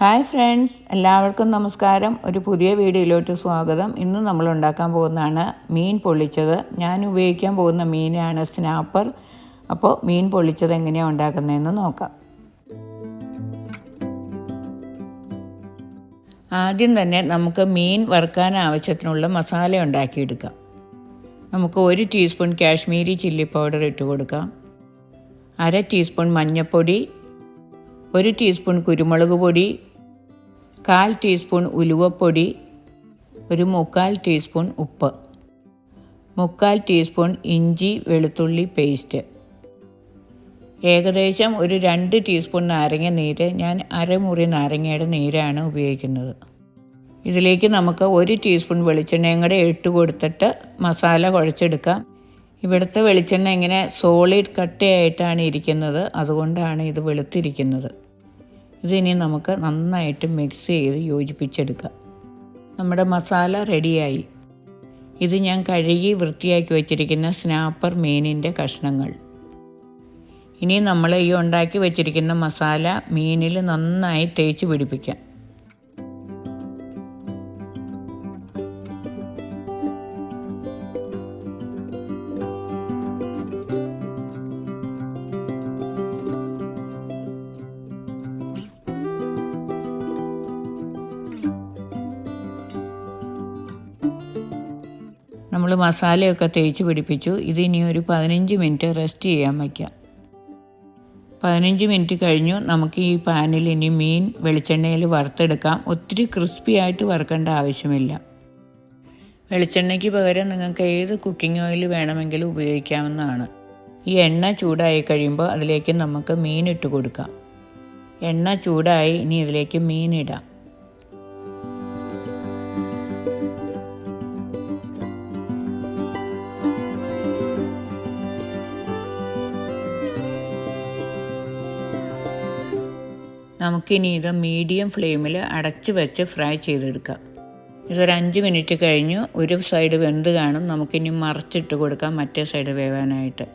Hi friends എല്ലാവർക്കും നമസ്കാരം. ഒരു പുതിയ വീഡിയോയിലോട്ട് സ്വാഗതം. ഇന്ന് നമ്മൾ ഉണ്ടാക്കാൻ പോകുന്നതാണ് മീൻ പൊള്ളിച്ചത്. ഞാൻ ഉപയോഗിക്കാൻ പോകുന്ന മീനാണ് സ്നാപ്പർ. അപ്പോൾ മീൻ പൊള്ളിച്ചത് എങ്ങനെയാണ് ഉണ്ടാക്കുന്നതെന്ന് നോക്കാം. ആദ്യം തന്നെ നമുക്ക് മീൻ വറുക്കാൻ ആവശ്യത്തിനുള്ള മസാല ഉണ്ടാക്കിയെടുക്കാം. നമുക്ക് ഒരു ടീസ്പൂൺ കാശ്മീരി ചില്ലി പൗഡർ ഇട്ട് കൊടുക്കാം. അര ടീസ്പൂൺ മഞ്ഞൾപ്പൊടി. ഒരു ടീസ്പൂൺ കുരുമുളക് പൊടി. കാൽ ടീസ്പൂൺ ഉലുവപ്പൊടി ഒരു മുക്കാൽ ടീസ്പൂൺ ഉപ്പ് മുക്കാൽ ടീസ്പൂൺ ഇഞ്ചി വെളുത്തുള്ളി പേസ്റ്റ്. ഏകദേശം ഒരു രണ്ട് ടീസ്പൂൺ നാരങ്ങ നീര് ഞാൻ അരമുറി നാരങ്ങയുടെ നീരാണ് ഉപയോഗിക്കുന്നത്. ഇതിലേക്ക് നമുക്ക് ഒരു ടീസ്പൂൺ വെളിച്ചെണ്ണയും കൂടെ ഇട്ട് കൊടുത്തിട്ട് മസാല കുഴച്ചെടുക്കാം. ഇവിടുത്തെ വെളിച്ചെണ്ണ ഇങ്ങനെ സോളിഡ് കട്ടയായിട്ടാണ് ഇരിക്കുന്നത് അതുകൊണ്ടാണ് ഇത് വെളുത്തിരിക്കുന്നത്. ഇതിനി നമുക്ക് നന്നായിട്ട് മിക്സ് ചെയ്ത് യോജിപ്പിച്ചെടുക്കാം. നമ്മുടെ മസാല റെഡിയായി ഇത് ഞാൻ കഴുകി വൃത്തിയാക്കി വച്ചിരിക്കുന്ന സ്നാപ്പർ മീനിന്റെ കഷ്ണങ്ങൾ. ഇനി നമ്മൾ ഈ ഉണ്ടാക്കി വെച്ചിരിക്കുന്ന മസാല മീനിൽ നന്നായി തേച്ച് പിടിപ്പിക്കാം. നമ്മൾ മസാലയൊക്കെ തേച്ച് പിടിപ്പിച്ചു. ഇത് ഇനി ഒരു പതിനഞ്ച് മിനിറ്റ് റെസ്റ്റ് ചെയ്യാൻ വയ്ക്കാം. പതിനഞ്ച് മിനിറ്റ് കഴിഞ്ഞു. നമുക്ക് ഈ പാനിൽ ഇനി മീൻ വെളിച്ചെണ്ണയിൽ വറുത്തെടുക്കാം. ഒത്തിരി ക്രിസ്പി ആയിട്ട് വറുക്കേണ്ട ആവശ്യമില്ല. വെളിച്ചെണ്ണയ്ക്ക് പകരം നിങ്ങൾക്ക് ഏത് കുക്കിംഗ് ഓയിൽ വേണമെങ്കിലും ഉപയോഗിക്കാവുന്നതാണ്. ഈ എണ്ണ ചൂടായി കഴിയുമ്പോൾ അതിലേക്ക് നമുക്ക് മീൻ ഇട്ട് കൊടുക്കാം. എണ്ണ ചൂടായി ഇനി ഇതിലേക്ക് മീൻ ഇടാം. നമുക്കിനി ഇത് മീഡിയം ഫ്ലെയിമിൽ അടച്ചു വെച്ച് ഫ്രൈ ചെയ്തെടുക്കാം. ഇതൊരു അഞ്ച് മിനിറ്റ് കഴിഞ്ഞ് ഒരു സൈഡ് വെന്ത് കാണും. നമുക്കിനി മറിച്ചിട്ട് കൊടുക്കാം മറ്റേ സൈഡ് വേവാനായിട്ട്.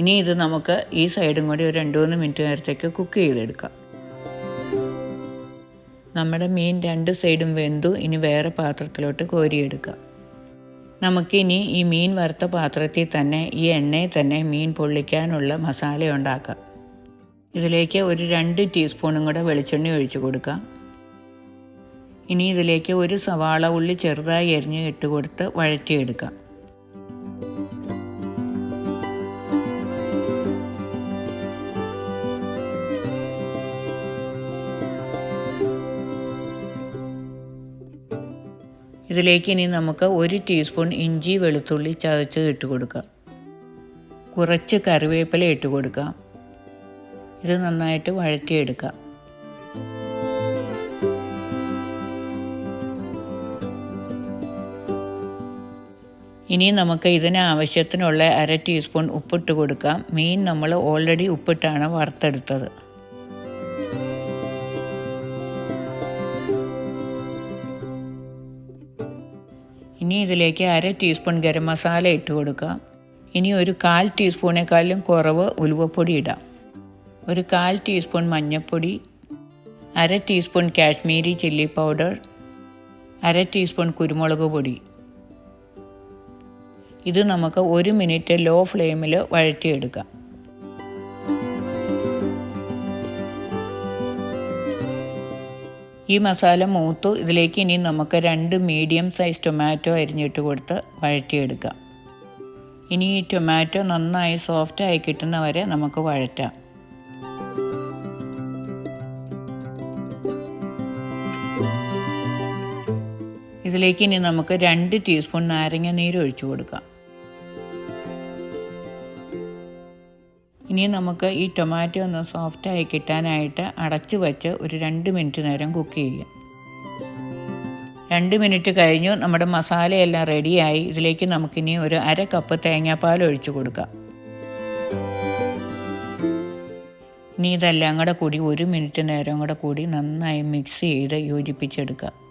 ഇനി ഇത് നമുക്ക് ഈ സൈഡും കൂടി ഒരു രണ്ട് മൂന്ന് മിനിറ്റ് നേരത്തേക്ക് കുക്ക് ചെയ്തെടുക്കാം. നമ്മുടെ മീൻ രണ്ട് സൈഡും വെന്തു ഇനി വേറെ പാത്രത്തിലോട്ട് കോരിയെടുക്കുക നമുക്കിനി ഈ മീൻ വറുത്ത പാത്രത്തിൽ തന്നെ ഈ എണ്ണയിൽ തന്നെ മീൻ പൊള്ളിക്കാനുള്ള മസാല ഉണ്ടാക്കാം. ഇതിലേക്ക് ഒരു രണ്ട് ടീസ്പൂണും കൂടെ വെളിച്ചെണ്ണ ഒഴിച്ചു കൊടുക്കാം. ഇനി ഇതിലേക്ക് ഒരു സവാള ഉള്ളി ചെറുതായി എരിഞ്ഞ് ഇട്ട് കൊടുത്ത് വഴറ്റിയെടുക്കാം. ഇതിലേക്ക് ഇനി നമുക്ക് ഒരു ടീസ്പൂൺ ഇഞ്ചി വെളുത്തുള്ളി ചതച്ച് ഇട്ട് കൊടുക്കാം. കുറച്ച് കറിവേപ്പില ഇട്ട് കൊടുക്കാം. ഇത് നന്നായിട്ട് വഴറ്റിയെടുക്കാം. ഇനി നമുക്ക് ഇതിന് ആവശ്യത്തിനുള്ള അര ടീസ്പൂൺ ഉപ്പിട്ട് കൊടുക്കാം. മീൻ നമ്മൾ ഓൾറെഡി ഉപ്പിട്ടാണ് വറുത്തെടുത്തത്. ഇനി ഇതിലേക്ക് അര ടീസ്പൂൺ ഗരം മസാല ഇട്ട് കൊടുക്കുക. ഇനി ഒരു കാൽ ടീസ്പൂണേക്കാളും കുറവ് ഉലുവപ്പൊടി ഇടാം. ഒരു കാൽ ടീസ്പൂൺ മഞ്ഞൾപ്പൊടി അര ടീസ്പൂൺ കാശ്മീരി ചില്ലി പൗഡർ അര ടീസ്പൂൺ കുരുമുളക് പൊടി. ഇത് നമുക്ക് ഒരു മിനിറ്റ് ലോ ഫ്ലെയിമിൽ വഴറ്റിയെടുക്കാം. ഈ മസാല മൂത്തു. ഇതിലേക്ക് ഇനി നമുക്ക് രണ്ട് മീഡിയം സൈസ് ടൊമാറ്റോ അരിഞ്ഞിട്ട് കൊടുത്ത് വഴറ്റിയെടുക്കാം. ഇനി ഈ ടൊമാറ്റോ നന്നായി സോഫ്റ്റ് സോഫ്റ്റായി കിട്ടുന്നവരെ നമുക്ക് വഴറ്റാം. ഇതിലേക്ക് ഇനി നമുക്ക് രണ്ട് ടീസ്പൂൺ നാരങ്ങ നീര് ഒഴിച്ചു കൊടുക്കാം. ഇനി നമുക്ക് ഈ ടൊമാറ്റോ ഒന്ന് സോഫ്റ്റായി കിട്ടാനായിട്ട് അടച്ചു വെച്ച് ഒരു രണ്ട് മിനിറ്റ് നേരം കുക്ക് ചെയ്യാം രണ്ട് മിനിറ്റ് കഴിഞ്ഞു നമ്മുടെ മസാലയെല്ലാം റെഡിയായി ഇതിലേക്ക് നമുക്കിനി ഒരു അര കപ്പ് തേങ്ങാപ്പാൽ ഒഴിച്ചു കൊടുക്കാം. ഇനി ഇതെല്ലാം കൂടെ കൂടി ഒരു മിനിറ്റ് നേരം കൂടെ കൂടി നന്നായി മിക്സ് ചെയ്ത് യോജിപ്പിച്ചെടുക്കാം.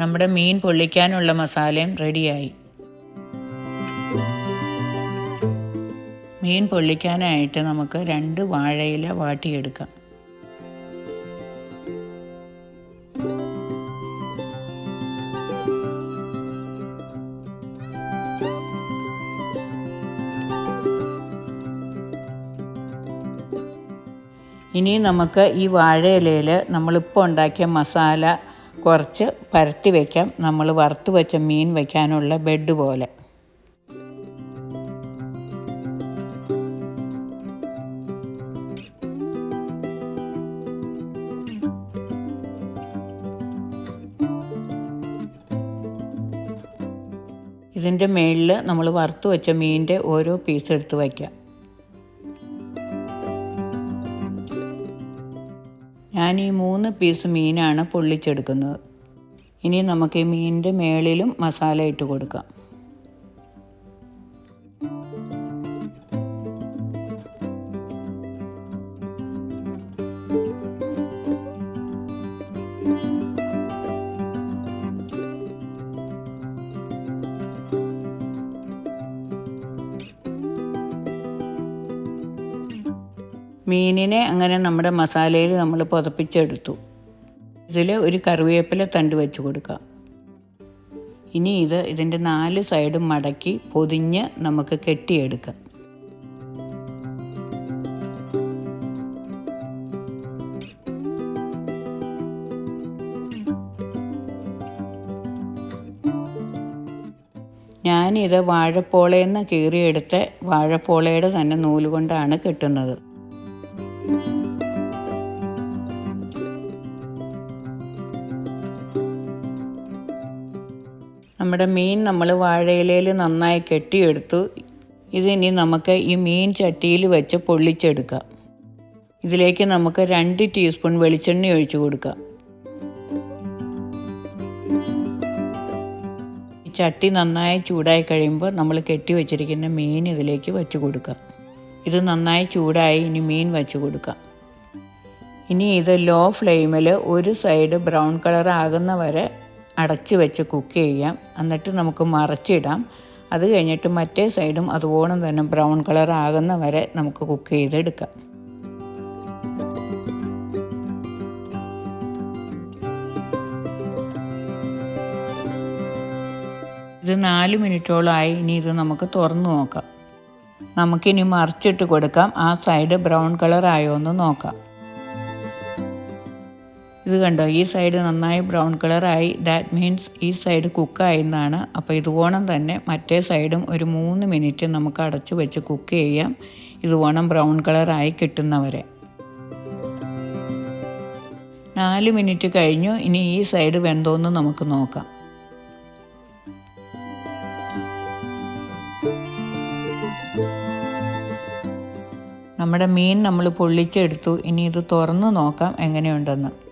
നമ്മുടെ മീൻ പൊള്ളിക്കാനുള്ള മസാലയും റെഡിയായി. മീൻ പൊള്ളിക്കാനായിട്ട് നമുക്ക് രണ്ട് വാഴയില വാട്ടിയെടുക്കാം. ഇനി നമുക്ക് ഈ വാഴയിലയിൽ നമ്മളിപ്പോൾ ഉണ്ടാക്കിയ മസാല കുറച്ച് പരട്ടി വയ്ക്കാം നമ്മൾ വറുത്ത് വെച്ച മീൻ വയ്ക്കാനുള്ള ബെഡ് പോലെ. ഇതിന്റെ മേളിൽ നമ്മൾ വറുത്ത് വെച്ച മീനിന്റെ ഓരോ പീസ് എടുത്ത് വയ്ക്കാം. ഞാൻ ഈ മൂന്ന് പീസ് മീനാണ് പൊള്ളിച്ചെടുക്കുന്നത്. ഇനി നമുക്ക് ഈ മീനിന്റെ മേളിലും മസാല ഇട്ട് കൊടുക്കാം. മീനിനെ അങ്ങനെ നമ്മുടെ മസാലയിൽ നമ്മൾ പുതപ്പിച്ചെടുത്തു. ഇതിൽ ഒരു കറിവേപ്പില തണ്ട് വെച്ച് കൊടുക്കാം. ഇനി ഇത് ഇതിന്റെ നാല് സൈഡും മടക്കി പൊതിഞ്ഞ് നമുക്ക് കെട്ടിയെടുക്കാം. ഞാനിത് വാഴപ്പോളയിൽ നിന്ന് കീറിയെടുത്ത് വാഴപ്പോളയുടെ തന്നെ നൂലുകൊണ്ടാണ് കെട്ടുന്നത്. നമ്മുടെ മീൻ നമ്മൾ വാഴയിലയിൽ നന്നായി കെട്ടിയെടുത്തു. ഇതിനി നമുക്ക് ഈ മീൻ ചട്ടിയിൽ വെച്ച് പൊള്ളിച്ചെടുക്കാം. ഇതിലേക്ക് നമുക്ക് രണ്ട് ടീസ്പൂൺ വെളിച്ചെണ്ണ ഒഴിച്ചു കൊടുക്കാം. ഈ ചട്ടി നന്നായി ചൂടായി കഴിയുമ്പോൾ നമ്മൾ കെട്ടി വെച്ചിരിക്കുന്ന മീൻ ഇതിലേക്ക് വെച്ച് കൊടുക്കാം. ഇത് നന്നായി ചൂടായി ഇനി മീൻ വെച്ച് കൊടുക്കാം. ഇനി ഇത് ലോ ഫ്ലെയിമിൽ ഒരു സൈഡ് ബ്രൗൺ കളർ ആകുന്ന വരെ അടച്ച് വെച്ച് കുക്ക് ചെയ്യാം. എന്നിട്ട് നമുക്ക് മറച്ചിടാം. അത് കഴിഞ്ഞിട്ട് മറ്റേ സൈഡും അതുപോലെ തന്നെ ബ്രൗൺ കളർ ആകുന്ന വരെ നമുക്ക് കുക്ക് ചെയ്തെടുക്കാം. ഇത് നാല് മിനിറ്റോളമായി ഇനി ഇത് നമുക്ക് തുറന്നു നോക്കാം. നമുക്കിനി മറിച്ചിട്ട് കൊടുക്കാം. ആ സൈഡ് ബ്രൗൺ കളർ ആയോ എന്ന് നോക്കാം. ഇത് കണ്ടോ? ഈ സൈഡ് നന്നായി ബ്രൗൺ കളറായി ദാറ്റ് മീൻസ് ഈ സൈഡ് കുക്കായി എന്നാണ്. അപ്പോൾ ഇതുപോണം തന്നെ മറ്റേ സൈഡും ഒരു മൂന്ന് മിനിറ്റ് നമുക്ക് അടച്ചു വെച്ച് കുക്ക് ചെയ്യാം. ഇതുവോണം ബ്രൗൺ കളറായി കിട്ടുന്നവരെ. നാല് മിനിറ്റ് കഴിഞ്ഞു. ഇനി ഈ സൈഡ് വെന്തോന്ന് നമുക്ക് നോക്കാം. നമ്മുടെ മീൻ നമ്മൾ പൊള്ളിച്ചെടുത്തു. ഇനി ഇത് തുറന്ന് നോക്കാം എങ്ങനെയുണ്ടെന്ന്.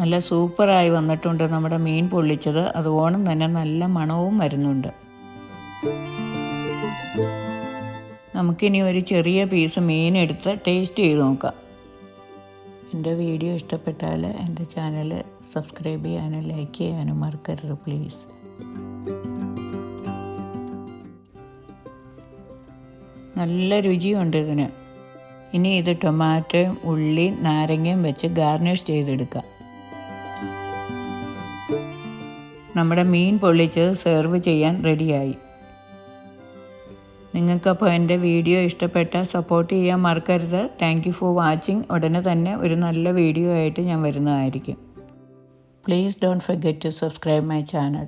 നല്ല സൂപ്പറായി വന്നിട്ടുണ്ട് നമ്മുടെ മീൻ പൊള്ളിച്ചത്. അത് ഓണം തന്നെ നല്ല മണവും വരുന്നുണ്ട്. നമുക്കിനി ഒരു ചെറിയ പീസ് മീൻ എടുത്ത് ടേസ്റ്റ് ചെയ്ത് നോക്കാം. എന്റെ വീഡിയോ ഇഷ്ടപ്പെട്ടാൽ എന്റെ ചാനൽ സബ്സ്ക്രൈബ് ചെയ്യാനും ലൈക്ക് ചെയ്യാനും മറക്കരുത് പ്ലീസ് നല്ല രുചിയുണ്ട് ഇതിന്. ഇനി ഇത് ടൊമാറ്റോയും ഉള്ളിയും നാരങ്ങയും വെച്ച് ഗാർണിഷ് ചെയ്തെടുക്കാം. നമ്മുടെ മീൻ പൊള്ളിച്ചത് സെർവ് ചെയ്യാൻ റെഡിയായി നിങ്ങൾക്കപ്പോൾ എന്റെ വീഡിയോ ഇഷ്ടപ്പെട്ട സപ്പോർട്ട് ചെയ്യാൻ മറക്കരുത്. താങ്ക് യു ഫോർ വാച്ചിങ് ഉടനെ തന്നെ ഒരു നല്ല വീഡിയോ ആയിട്ട് ഞാൻ വരുന്നതായിരിക്കും. Please don't forget to subscribe my channel